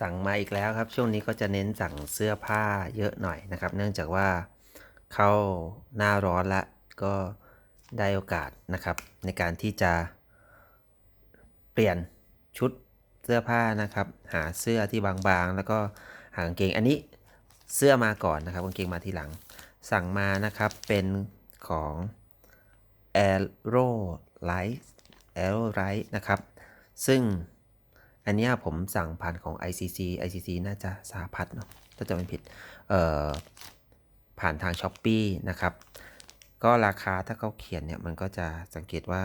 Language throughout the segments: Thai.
สั่งมาอีกแล้วครับ ช่วงนี้ก็จะเน้นสั่งเสื้อผ้าเยอะหน่อยนะครับ เนื่องจากว่าเข้าหน้าร้อนละก็ได้โอกาสนะครับ ในการที่จะเปลี่ยนชุดเสื้อผ้านะครับ หาเสื้อที่บางๆ แล้วก็หากางเกงอันนี้เสื้อมาก่อนนะครับกางเกงมาทีหลัง สั่งมานะครับเป็นของ Aero Light Aero Light นะครับ ซึ่ง อันนี้ผมสั่งผ่านของ ICC ICC น่าจะสหพัฒน์เนาะถ้าจะไม่ผิดผ่านทาง s h อ p e e นะครับ ก็ราคาถ้าเขาเขียนเนี่ยมันก็จะสังเกตว่า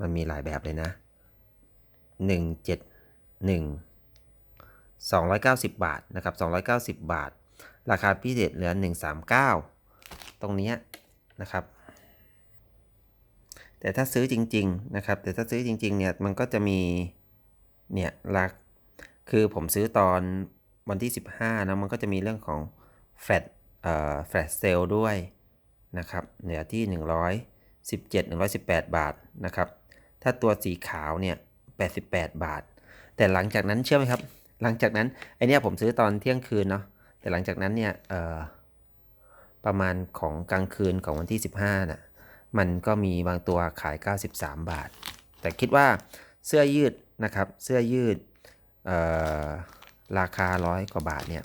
มันมีหลายแบบเลยนะ 171 290 บาทนะครับ 290 บาท ราคาพิเศษเหลือ 139 ตรงนี้นะครับ แต่ถ้าซื้อจริง ๆ นะครับ แต่ถ้าซื้อจริง ๆ เนี่ย มันก็จะมี เนี่ยราคคือผมซื้อตอนวันที่ 15นะมันก็จะมีเรื่องของแฟลตเอ่อแฟลตเซลด้วยนะครับเหลือที่ 117 118 บาทนะครับ ถ้าตัวสีขาวเนี่ย 88 บาท แต่หลังจากนั้นเชื่อไหมครับ หลังจากนั้นไอเนี้ยผมซื้อตอนเที่ยงคืนเนาะ แต่หลังจากนั้นเนี่ยเอ่อประมาณของกลางคืนของวันที่ 15น่ะ มันก็มีบางตัวขาย 93 บาท แต่คิดว่าเสื้อยืด นะครับ เสื้อยืดราคาร้อยกว่าบาทเนี่ย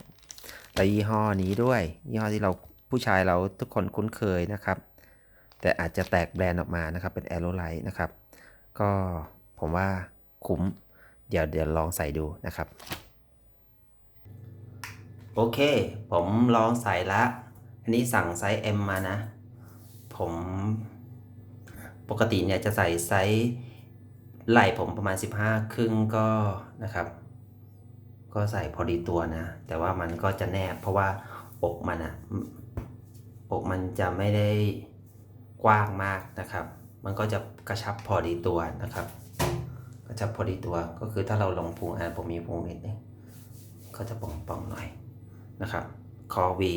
แต่ยี่ห้อนี้ด้วย ยี่ห้อที่เราผู้ชายเราทุกคนคุ้นเคยนะครับ แต่อาจจะแตกแบรนด์ออกมานะครับ เป็น a e r o l i g h t นะครับ ก็ผมว่าคุ้ม เดี๋ยวเดี๋ยวลองใส่ดูนะครับ โอเค ผมลองใส่ละ อันนี้สั่งไซส์ M มานะ ผมปกติเนี่ยจะใส่ไซส์ ไหล่ผมประมาณ 15 ครึ่งก็นะครับ ก็ใส่พอดีตัวนะ แต่ว่ามันก็จะแนบเพราะว่าอกมันอะอกมันจะไม่ได้กว้างมากนะครับ มันก็จะกระชับพอดีตัวนะครับ กระชับพอดีตัวก็คือถ้าเราลงพุงอะผมมีพุงนิดนึงก็จะป่องๆหน่อยนะครับคอวี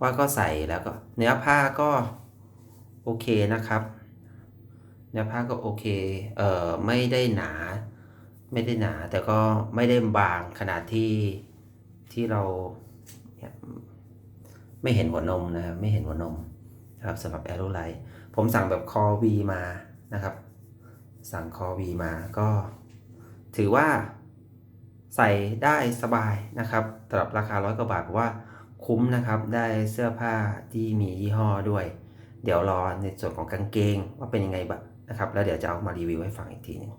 ว่าก็ใส่แล้วก็เนื้อผ้าก็โอเคนะครับ เนื้อผ้าก็โอเค เอ่อไม่ได้หนา ไม่ได้หนาแต่ก็ไม่ได้บางขนาดที่ที่เราเไม่เห็นหัวนมนะครับไม่เห็นหัวนมนะครับสำหรับแอโรไลท์ผมสั่งแบบคอวีมานะครับ สั่งคอวีมาก็ ถือว่าใส่ได้สบายนะครับสำหรับราคาร้อยกว่าบาทว่าคุ้มนะครับได้เสื้อผ้าที่มียี่ห้อด้วย เดี๋ยวรอในส่วนของกางเกงว่าเป็นยังไงบ้าง นะครับ แล้วเดี๋ยวจะเอามารีวิวให้ฟังอีกทีหนึง